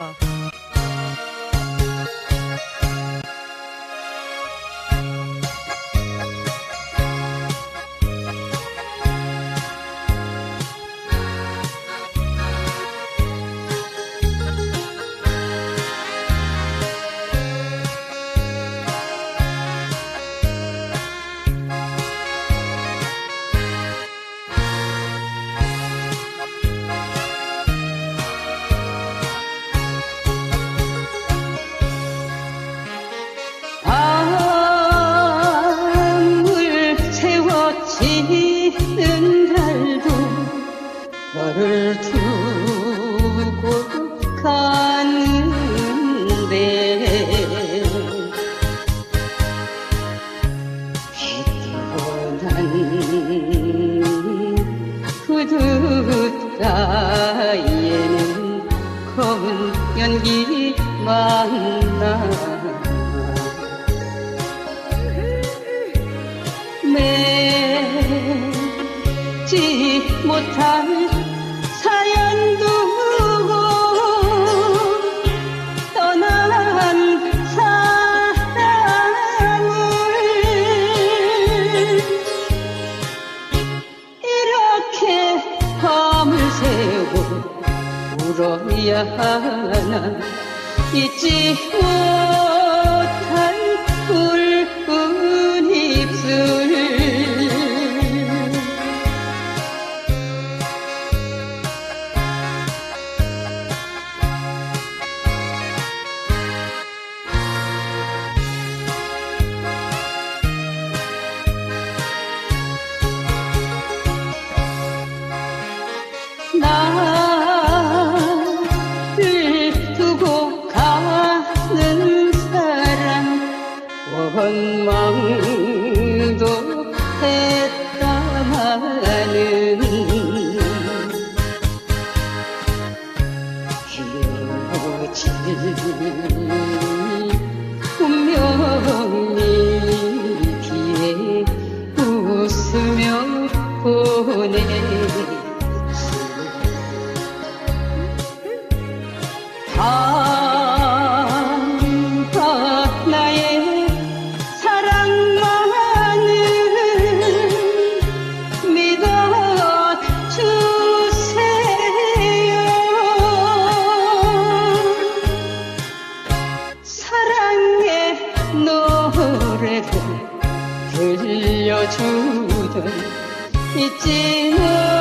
Oh. 너를 두고 가는데 배떠난 그두가에는 검은 연기 만나 맺지 못한 说呀，你几乎。 원망도 했다마는 헤어질 운명이기에 웃으며 보내 初春的寂寞